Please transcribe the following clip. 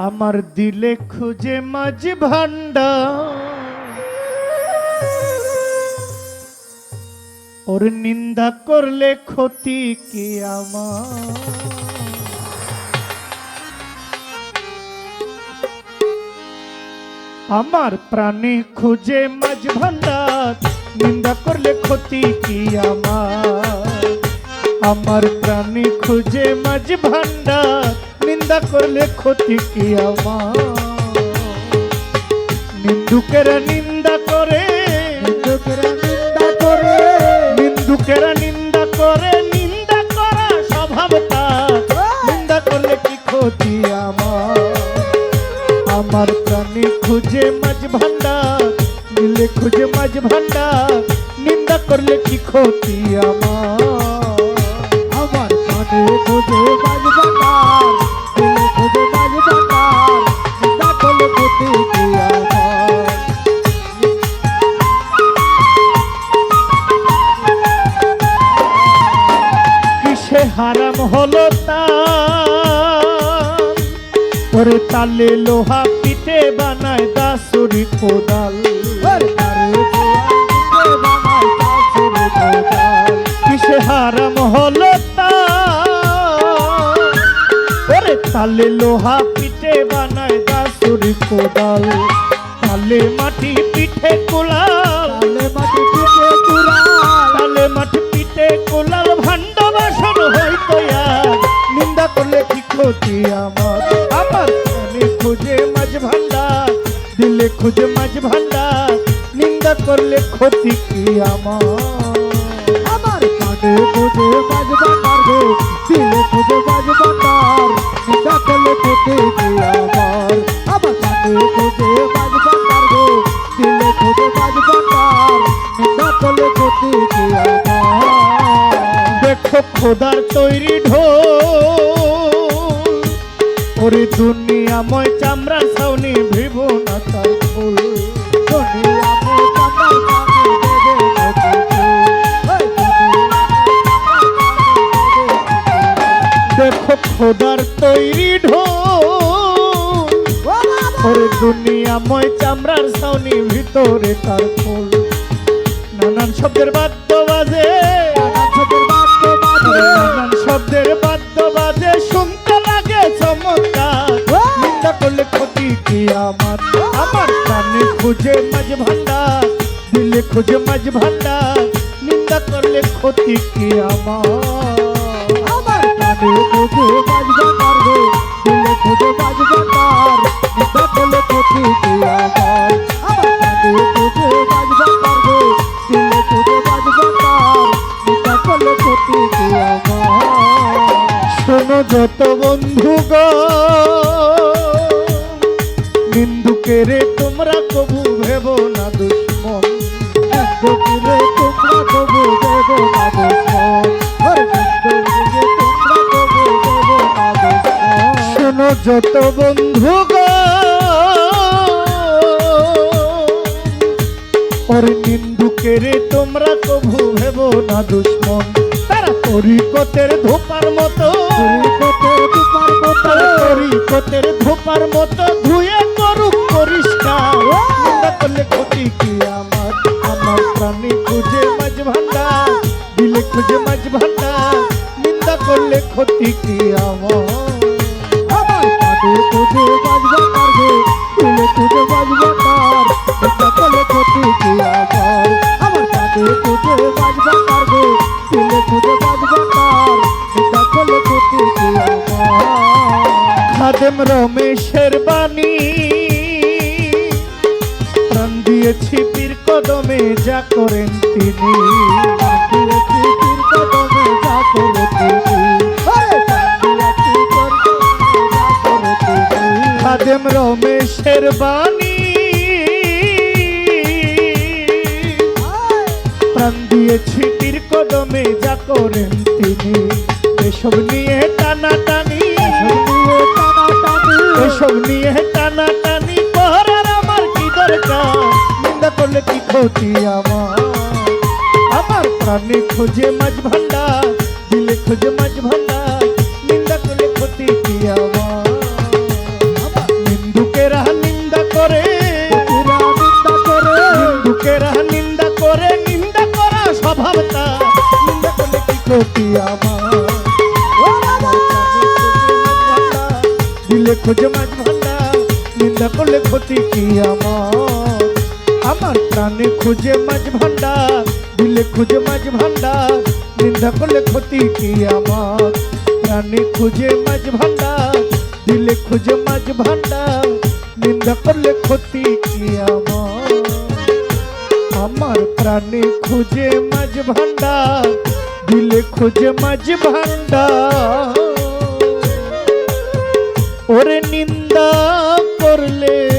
আমার দিলে খুঁজে মাঝ ভান্ডা ওর নিন্দা করলে ক্ষতি কি আমার? আমার প্রাণে খুঁজে মাঝ ভান্ডার নিন্দা করলে ক্ষতি কি আমার? আমার প্রাণে খুঁজে মাঝ ভান্ডার নিন্দা করলে ক্ষতি কি আমার? নিন্দুকেরা নিন্দা করে নিন্দুকেরা নিন্দা করে নিন্দুকেরা নিন্দা করে নিন্দা করা স্বভাব তার। নিন্দা করলে কি ক্ষতি আমার? আমার প্রাণী খুঁজে মাঝ ভান্ডার দিলে খুঁজে মাঝ ভান্ডার নিন্দা করলে কি ক্ষতি আমার? হারাম হলো তার। তালে লোহা পিঠে বানায় দাসুরি কোদাল। কিসে হারাম হলো তার? তালে লোহা পিঠে বানায় দাসুরি কোদাল। তালে মাটি পিঠে কোলাল। তালে মাটি পিঠে কুড়াল তালে মাটি পিঠে কোলাল। আমার আমার মনে খুঁজে মাঝ ভান্ডার, দিলে খুঁজে মাঝ ভান্ডার, নিন্দা করলে ক্ষতি কি আমার? আমার কানে খুঁজে বাজ বাটার গো দিলে খুঁজে বাজ বাটার নিন্দা করলে ক্ষতি কি আমার? আমার কানে খুঁজে বাজ বাটার গো দিলে খুঁজে বাজ বাটার নিন্দা করলে ক্ষতি কি আমার? দেখো খোদার তৈরি ঢোল ওরে না ফুল। দুনিয়া মে কামাল কানে দেবে নদী ওই দুনিয়া দেখো খোদার তৈরি ঢোল। ওরে দুনিয়াময় চামড়ার ছাউনি ভিতরে তার ফুল। নানান শব্দের বাদ্য বাজে কি আমার কানে খুঁজে মাঝ ভান্ডার দিলে খুঁজে মাঝ ভান্ডার নিন্দা করলে ক্ষতি কি আমার আমার কানে খুঁজে বাজবা পারব দিলে খুঁজে বাজবা তার নিন্দা করলে ক্ষতি কি আমার আমার কানে খুঁজে বাজবা পারব দিলে খুঁজে বাজবা তার নিন্দা করলে ক্ষতি কি আমার শোনো যত বন্ধু নিন্দুকেরে তোমরা কবু ভেব না দুশ্মন। দুঃখে তোমরা কবু দেব না দুশ্মন। শোনো যত বন্ধু ওর নিন্দুকেরে তোমরা কবু ভেব না দুশ্মন। তারা তরিকতের ধোপার মতো। দুর্গতের দুপার মতো। তরিকতের ধোপার মতো ধুয়ে খুঁজে মাঝ ভান্ডার নিন্দা করলে ক্ষতি কি আমার? আমার কানে খুঁজে বাজবা পারবে তুলে খুঁজে বাজবা তার নিন্দা করলে ক্ষতি কি আমার? আমার কানে খুঁজে বাজবা পারবে তুলে খুঁজে বাজবা তার নিন্দা করলে ক্ষতি কি আমার? খাদেম রমেশের বাণী, প্রাণ দিয়েছি পীর কদমে, যা করেন তিনি। খাদেম রমেশের বাণী। প্রাণ দিয়েছি পীর কদমে যা করেন তিনি। এসব নিয়ে টানা টানি এসব নিয়ে টানা টানি করার আমার কি দরকার? নিন্দা করলে কি ক্ষতি আমার? আমার প্রাণে খুঁজে মাঝ ভান্ডার দিলে খুঁজে মাঝ ভান্ডার নিন্দা করলে ক্ষতি কি আমার? দিলে খোঁজে মাছ ভান্ডার নিন্দা করলে ক্ষতি কি আমার? আমার প্রাণে খুঁজে মাছ ভান্ডার দিলে খুঁজে মাছ ভান্ডার নিন্দা করলে ক্ষতি কি আমার? প্রাণে খুঁজে মাছ ভান্ডার দিলে খুঁজে মাছ ভান্ডার নিন্দা করলে ক্ষতি কি আমার? আমার প্রাণে খুঁজে মাঝ ভান্ডার দিলে খুঁজে মাঝ ஒரு நிந்தா பொருளே.